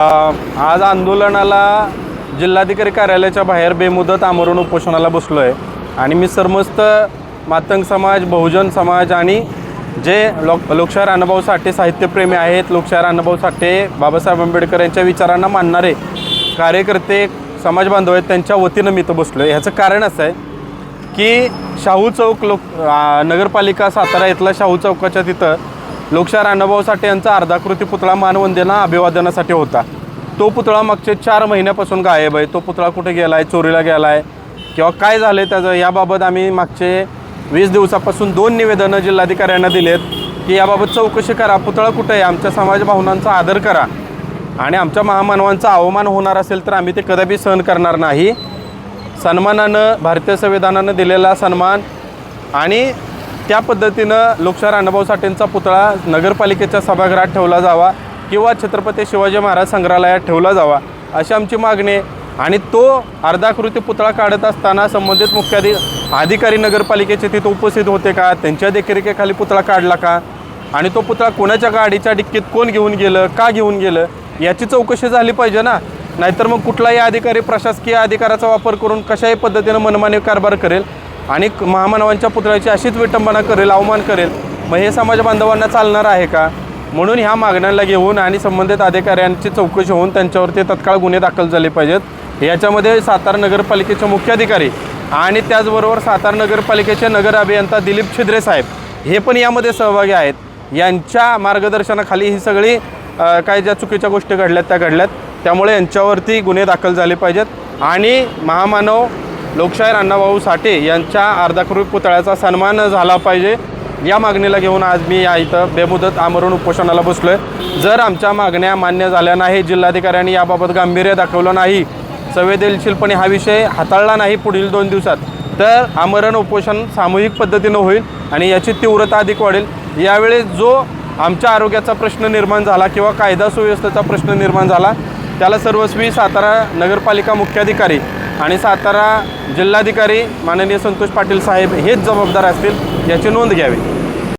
आज आंदोलनाला जिल्हाधिकारी कार्यालयाच्या बाहेर बेमुदत आमरण उपोषणाला बसलो आहे आणि मी समस्त मातंग समाज बहुजन समाज आणि जे लोक लोकशाहीर अण्णाभाऊ साठे साहित्यप्रेमी आहेत लोकशाहीर अण्णाभाऊ साठे बाबासाहेब आंबेडकर यांच्या विचारांना मानणारे कार्यकर्ते समाज बांधव आहेत त्यांच्या वतीनं मी इथं बसलो आहे ह्याचं कारण असं आहे की शाहू चौक लोक नगरपालिका सातारा इथला शाहू चौकाच्या तिथं लोकशाहीर अण्णाभाऊ साठे यांचा अर्धाकृती पुतळा मानवंदेला अभिवादनासाठी होता. तो पुतळा मागचे चार महिन्यापासून गायब आहे. तो पुतळा कुठे गेला आहे चोरीला गेला आहे किंवा काय झालं आहे त्याचं याबाबत आम्ही मागचे वीस दिवसापासून दोन निवेदनं जिल्हाधिकाऱ्यांना दिलेत की याबाबत चौकशी करा. पुतळा कुठे आहे? आमच्या समाज भावनांचा आदर करा. आणि आमच्या महामानवांचा अवमान होणार असेल तर आम्ही ते कदापि सहन करणार नाही. सन्मानानं भारतीय संविधानानं दिलेला सन्मान आणि त्या पद्धतीनं लोकशाहीर अण्णाभाऊ साठेंचा पुतळा नगरपालिकेच्या सभागृहात ठेवला जावा किंवा छत्रपती शिवाजी महाराज संग्रहालयात ठेवला जावा अशी आमची मागणी आहे. आणि तो अर्धाकृती पुतळा काढत असताना संबंधित मुख्याधि अधिकारी नगरपालिकेचे तिथे उपस्थित होते का? त्यांच्या देखरेखीखाली पुतळा काढला का? आणि तो पुतळा कोणाच्या गाडीच्या डिक्कीत कोण घेऊन गेलं का घेऊन गेलं? याची चौकशी झाली पाहिजे ना? नाहीतर मग कुठलाही अधिकारी प्रशासकीय अधिकाराचा वापर करून कशाही पद्धतीनं मनमानी कारभार करेल? आणि महामानवांच्या पुतळ्याची अशीच विटंबना करेल अवमान करेल मग हे समाज बांधवांना चालणार आहे का? म्हणून ह्या मागण्यांना घेऊन आणि संबंधित अधिकाऱ्यांची चौकशी होऊन त्यांच्यावरती तत्काळ गुन्हे दाखल झाले पाहिजेत. याच्यामध्ये सातारा नगरपालिकेचे मुख्याधिकारी आणि त्याचबरोबर सातारा नगरपालिकेचे नगर अभियंता दिलीप छिद्रे साहेब हे पण यामध्ये सहभागी आहेत. यांच्या मार्गदर्शनाखाली ही सगळी काय ज्या चुकीच्या गोष्टी घडल्यात त्या घडल्यात. त्यामुळे यांच्यावरती गुन्हे दाखल झाले पाहिजेत. आणि महामानव लोकशाहीर अण्णाभाऊ साठे यांच्या अर्धाकृती पुतळ्याचा सन्मान झाला पाहिजे. या मागणीला घेऊन आज मी या इथं बेमुदत आमरण उपोषणाला बसलो आहे जर आमच्या मागण्या मान्य झाल्या नाही जिल्हाधिकाऱ्यांनी याबाबत गांभीर्य दाखवलं नाही संवेदनशीलपणे हा विषय हाताळला नाही पुढील दोन दिवसात तर आमरण उपोषण सामूहिक पद्धतीनं होईल आणि याची तीव्रता अधिक वाढेल. यावेळेस जो आमच्या आरोग्याचा प्रश्न निर्माण झाला किंवा कायदा सुव्यवस्थेचा प्रश्न निर्माण झाला त्याला सर्वस्वी सातारा नगरपालिका मुख्याधिकारी आणि सातारा जिल्हाधिकारी माननीय संतोष पाटील साहेब हेच जबाबदार असतील याची नोंद घ्यावी.